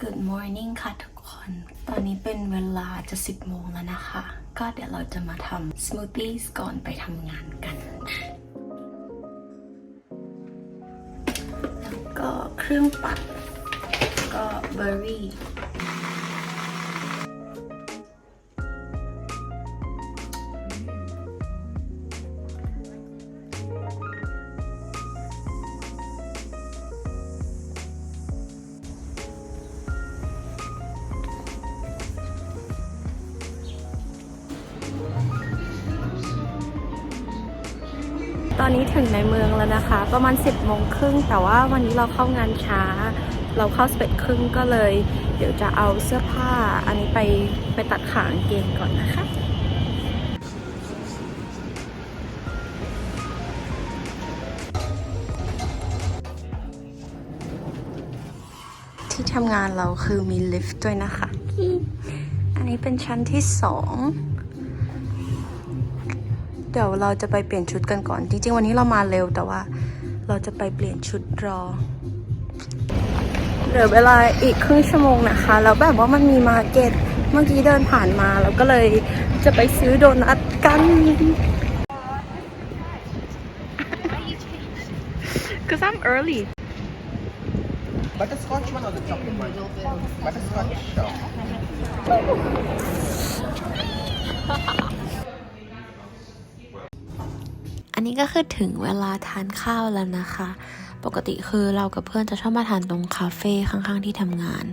Good morning ค่ะทุกคน ตอนนี้เป็นเวลาจะ 10 โมงแล้วนะคะ ก็เดี๋ยวเราจะมาทำสมูทตี้ก่อนไปทำงานกัน แล้วก็เครื่องปั่นก็เบอร์รี่ อนนี้ถึงในเมืองแล้วนะคะ ประมาณ 10โมงครึ่งแต่ว่าวันนี้เราเข้างานช้า เราเข้าสเปดครึ่งก็เลย เดี๋ยวจะเอาเสื้อผ้า อันนี้ไปไปตัดขากางเกงก่อนนะคะที่ทำงานเราคือมีลิฟต์ด้วยนะคะ อันนี้เป็นชั้นที่สอง เดี๋ยวเราจะไปเปลี่ยนชุดกันก่อน จริง ๆ วันนี้เรามาเร็วแต่ว่าเราจะไปเปลี่ยนชุดรอเหลือเวลาอีกครึ่งชั่วโมงนะคะ แล้วแบบว่ามันมีมาร์เก็ตเมื่อกี้เดินผ่านมาเราก็เลยจะไปซื้อโดนัทกัน Cause I'm early Butterscotch one or the chocolate one? Butterscotch. อันนี้ก็คือถึงเวลาทานข้าวแล้วนะคะ ปกติคือเรากับเพื่อนจะชอบมาทานตรงคาเฟ่ข้างๆที่ทำงาน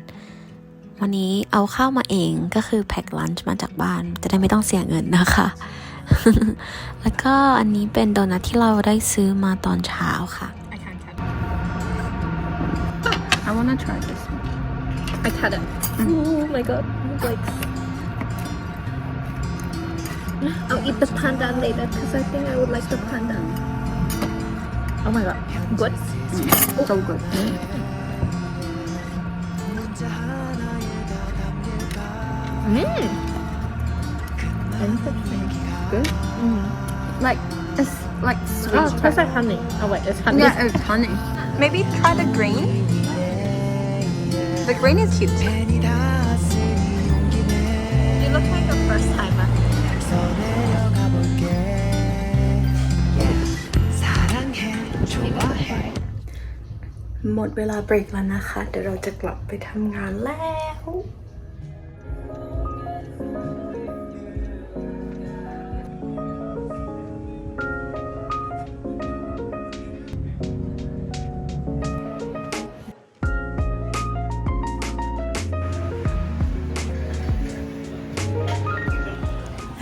วันนี้เอาข้าวมาเองก็คือแพ็คลันช์มาจากบ้าน จะได้ไม่ต้องเสียเงินนะคะ แล้วก็อันนี้เป็นโดนัทที่เราได้ซื้อมาตอนเช้าค่ะ I can't cut it. I wanna try this one. I cut it. Oh my god like I'll eat the panda later because I think I would like the panda. Oh my god. Good? Mm. So good. Mmm. Interesting. Good? Like, it's like sweet. Oh, it tastes like honey. Oh wait, it's honey. Yeah, it's honey. Maybe try the green. The green is cute. You look like a first timer. หมดเวลาเบรกแล้วนะคะ เดี๋ยวเราจะกลับไปทำงานแล้ว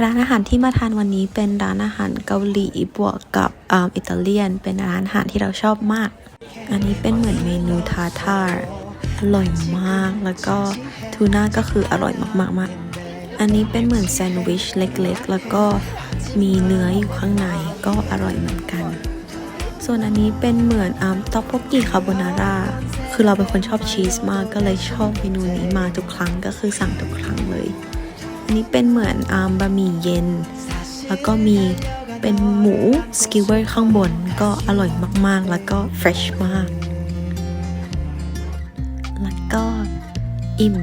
ร้านอาหารที่มาทานวันนี้เป็นร้านอาหารเกาหลีบวกกับอ,อิตาเลียน เป็นร้านอาหารที่เราชอบมาก อันนี้เป็นเหมือนเมนูทาทาร์อร่อยมาก แล้วก็ทูน่าก็คืออร่อยมากๆมากอันนี้เป็นเหมือนแซนด์วิชเล็กๆ แล้วก็มีเนื้ออยู่ข้างในก็อร่อยเหมือนกัน ส่วนอันนี้เป็นเหมือนอ่าต็อกโบกิคาโบนาร่า คือเราเป็นคนชอบชีสมากก็เลยชอบเมนูนี้มาทุกครั้งก็คือสั่งทุกครั้งเลย อันนี้เป็นเหมือนอาบะหมี่เย็น แล้วก็มีเป็นหมูสกิวเวอร์ข้างบนก็อร่อยมากๆ แล้วก็เฟรชมาก แล้วก็อิ่ม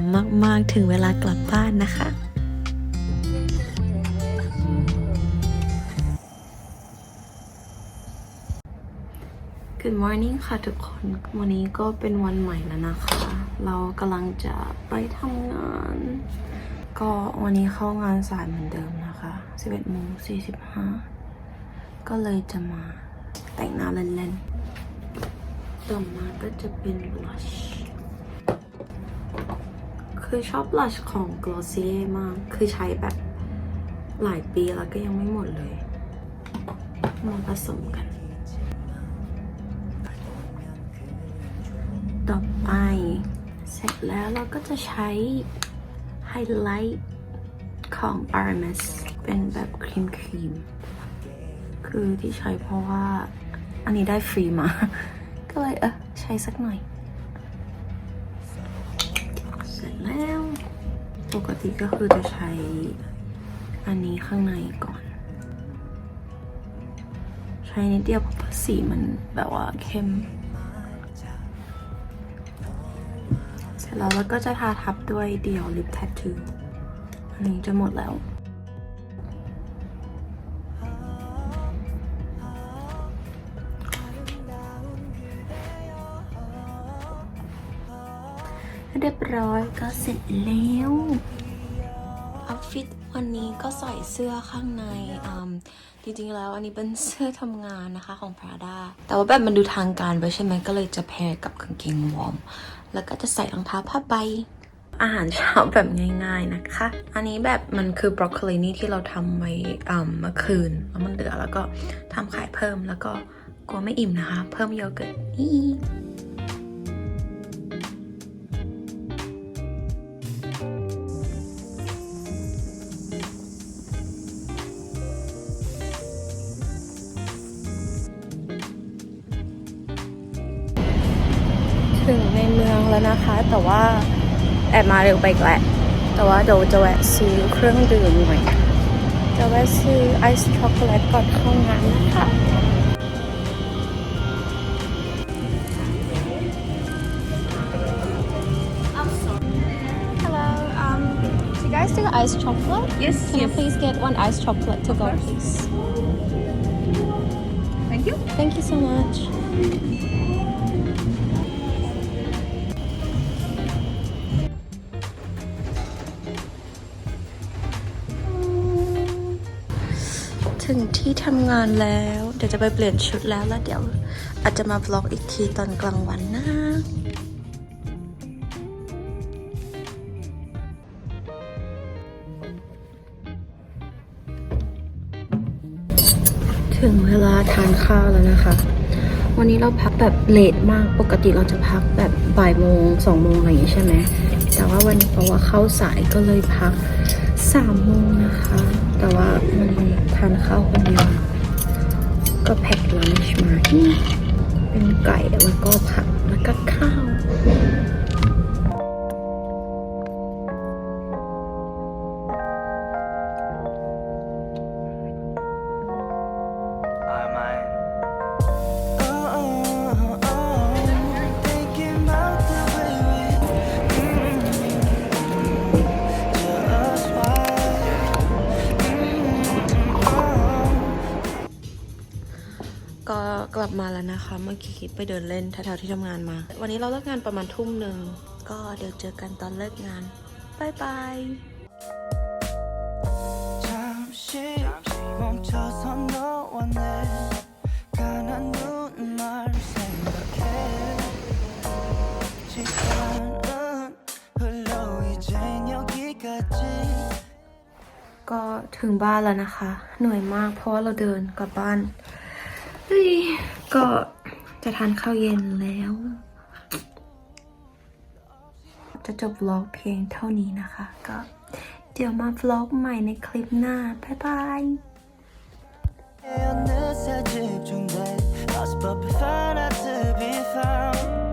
มากๆ ถึงเวลากลับบ้านนะคะ Good morning ค่ะทุกคน วันนี้ก็เป็นวันใหม่แล้วนะคะ เรากำลังจะไปทำงาน ก็วันนี้เข้างานสายเหมือนเดิมนะคะ 11โมง45 ก็เลยจะมาแต่งหน้าเล่นๆ ต่อมาก็จะเป็น blush คือชอบ blush ของ Glossier มาก คือใช้แบบหลายปีแล้วก็ยังไม่หมดเลย มาผสมกัน ต่อไป เสร็จแล้วเราก็จะใช้ ไฮไลท์ของ RMS เป็นแบบครีมครีม คือที่ใช้เพราะว่า อันนี้ได้ฟรีมา ก็เลยเออใช้สักหน่อย เสร็จแล้ว ปกติก็คือจะใช้อันนี้ข้างในก่อน ใช้นิดเดียวเพราะว่าสีมันแบบว่าเข้ม แล้วเราก็จะทาทับด้วยเดี่ยวลิปแท t ทูอันนี้จะหมดแล้ว เรียบร้อยก็เสร็จแล้วออฟฟิศวันนี้ก็ใส่เสื้อข้างในอืมจริงๆแล้วอันนี้เป็นเสื้อทำงานนะคะของ Prada แต่ว่าแบบมันดูทางการไปใช่ไหมก็เลยจะแพรกับกางเกงวอร์ม แล้วก็จะใส่รองเท้าผ้าใบ อาหารเช้าแบบง่าย ๆนะคะ อันนี้แบบมันคือบรอกโคลีนี่ที่เราทำไว้เมื่อคืน แล้วมันเหลือแล้วก็ทำขายเพิ่มแล้วก็กลัวไม่อิ่มนะคะ เพิ่มโยเกิร์ตนี่ เมืองแล้วนะคะ แต่ว่าแอบมาเร็วไปอีกแหละแต่ว่าเดี๋ยวจะแวะซื้อเครื่องดื่มหน่อยจะแวะซื้อไอซ์ช็อกโกแลตก่อนเข้างานนะคะ Hello, um, do you guys do iced chocolate? Yes, Can I please get one iced chocolate to go, course. please? Thank you. Thank you so much. ถึงที่ทำงานแล้ว เดี๋ยวจะไปเปลี่ยนชุดแล้วแล้วเดี๋ยว อาจจะมาบล็อกอีกทีตอนกลางวันนะถึงเวลาทานข้าวแล้วนะคะ วันนี้เราพักแบบเลทมาก ปกติเราจะพักแบบบ่ายโมงสองโมงอะไรอย่างงี้ใช่ไหม แต่ว่าวันนี้เพราะว่าเข้าสายก็เลยพักสามโมงนะคะ แต่ว่ามันทานข้าวคนเดียวก็แพ็คลันช์มาเป็นไก่แล้วก็ผักแล้วก็ข้าว ลับมาแล้วนะคะ เมื่อกี้ไปเดินเล่นแถวๆที่ทำงานมา วันนี้เราเลิกงานประมาณทุ่มหนึ่ง ก็เดี๋ยวเจอกันตอนเลิกงานบายบายก็ถึงบ้านแล้วนะคะ เหนื่อยมากเพราะว่าเราเดินกลับบ้าน ยก็จะทานข้าวเย็นแล้ว จะจบวล็อกเพียงเท่านี้นะคะ ก็เดี๋ยวมาบล็อกใหม่ในคลิปหน้า บ๊ายบาย 어느새 집중돼 Lost but found out to be found